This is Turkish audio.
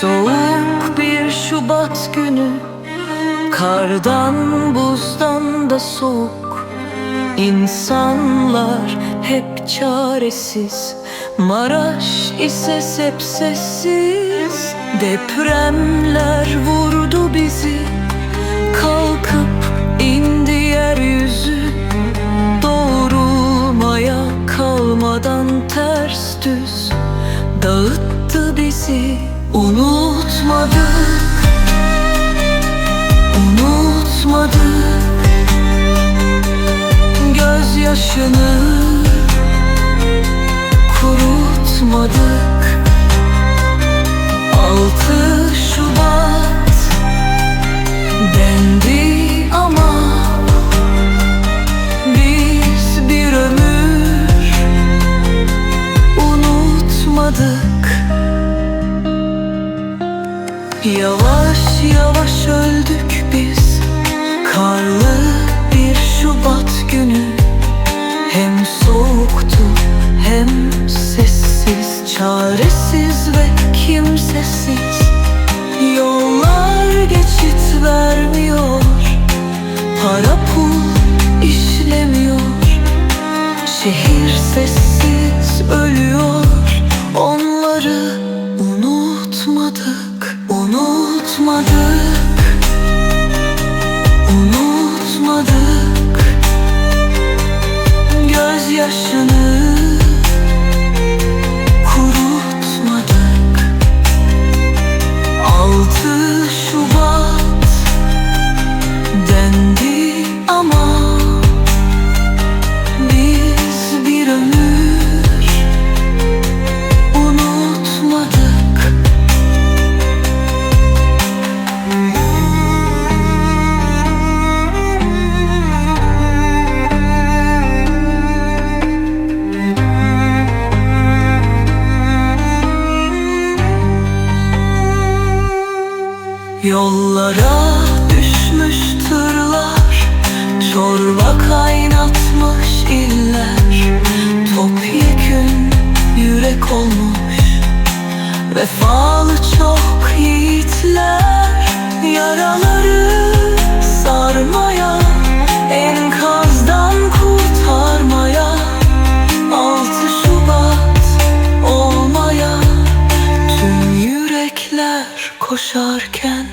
Soğuk bir Şubat günü Kardan buzdan da soğuk. İnsanlar hep çaresiz Maraş ise sepsessiz Depremler vurdu bizi kalmadan ters düz Dağıttı bizi. Unutmadık Unutmadık Gözyaşını Kurutmadık. Altı Yavaş yavaş öldük biz. Karlı bir Şubat günü. Hem soğuktu hem sessiz Çaresiz ve kimsesiz. Yollar geçit vermiyor Para pul işlemiyor. Şehir sessiz ölüyor Yollara düşmüş tırlar Çorba kaynatmış iller Topyekün yürek olmuş Vefalı çok yiğitler Yaraları sarmaya Enkazdan kurtarmaya Altı Şubat olmaya Tüm yürekler koşarken